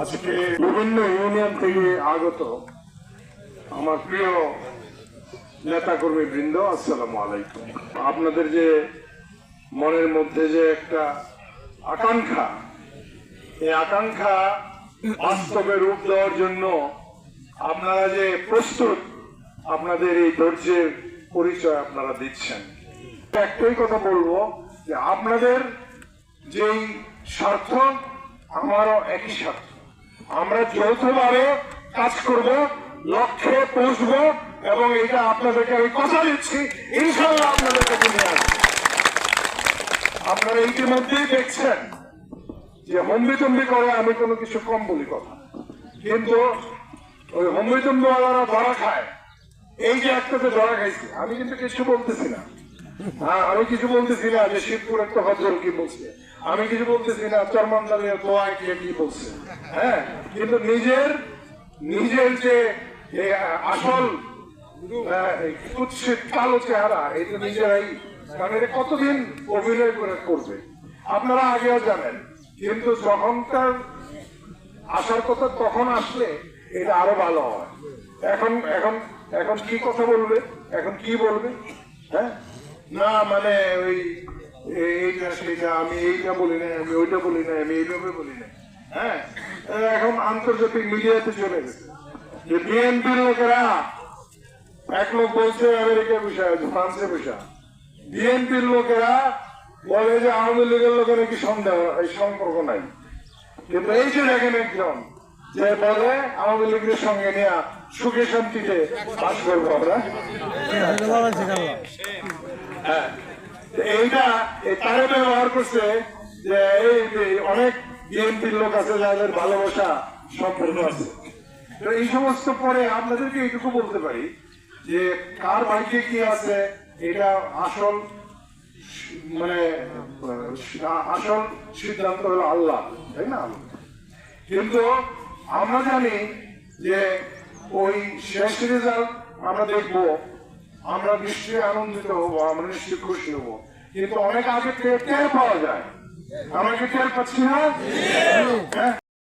আজকে বিভিন্ন ইউনিয়ন থেকে আগত আমার প্রিয় নেতাকর্মী বৃন্দ আসসালামু আলাইকুম। আপনাদের যে মনের মধ্যে যে একটা আকাঙ্ক্ষা, এই আকাঙ্ক্ষা বাস্তবে রূপ দেওয়ার জন্য আপনারা যে প্রস্তুত, আপনাদের এই ধৈর্যের পরিচয় আপনারা দিচ্ছেন। একটাই কথা বলব যে আপনাদের যেই স্বার্থ আমারও একই স্বার্থ। আমরা যৌথভাবে কাজ করব, লক্ষ্যে পৌঁছবো এবং এটা আপনাদেরকে আমি কথা দিচ্ছি। ইনশাল্লাহ আপনাদেরকে নিয়ে আসব। আপনারা ইতিমধ্যেই দেখছেন যে হম্বিতম্বি করে আমি কোনো কিছু কম বলি কথা। কিন্তু ওই হম্বিতম্বিওয়ালারা ধরা খায়। এই যে একটাতে ধরা খাইছে, আমি কিন্তু কিছু বলতেছি না। আমি কিছু বলতেছি না যে শিবপুর একটা হজল কি বলছে। আমি কিছু বলতেছি না চরমান্দালের দোয়ায় কে কি বলছে। হ্যাঁ কিন্তু নিজের নিজের যে আসল কুৎসিত কালো চেহারা, এটা নিজেরাই কারণ এটা কতদিন অভিনয় করে করবে? আপনারা আগেও জানেন, কিন্তু যখন তার আসার কথা তখন আসলে এটা আরও ভালো হয়। এখন এখন এখন কি কথা বলবে? এখন কি বলবে? হ্যাঁ? না মানে ওই এইটা সেটা আমি এইটা বলি না আমি ওইটা বলি না আমি এইভাবে বলি না হ্যাঁ? এখন আন্তর্জাতিক মিডিয়াতে চলে গেছে। যে বিএনপির লোকেরা এক লোক বলছে আমেরিকায় বসে আছে ফ্রান্সে বসে বিএনপির লোকেরা বলে যে আওয়ামী লীগের লোকের নাকি সন্দেহ, এই সম্পর্ক নাই। কিন্তু এই যে দেখেন একজন, যে বলে আওয়ামী লীগের সঙ্গে নিয়ে সুখে শান্তিতে বাস করব আমরা। হ্যাঁ। এইটা, এই ব্যবহার করছে যে এই অনেক বিএনপির লোক আছে যাদের ভালোবাসা আছে। তো এই সমস্ত পরে আপনাদেরকে এইটুকু বলতে পারি যে কার কি আছে, এটা আসল মানে আসল সিদ্ধান্ত হলো আল্লাহ, তাই না? কিন্তু আমরা জানি যে ওই শেষ রেজাল্ট আমরা দেখব আমরা নিশ্চয়ই আনন্দিত হব আমরা নিশ্চয়ই খুশি হব। কিন্তু অনেক আগে টের পাওয়া যায়। আমরা কি টের পাচ্ছি না? হ্যাঁ?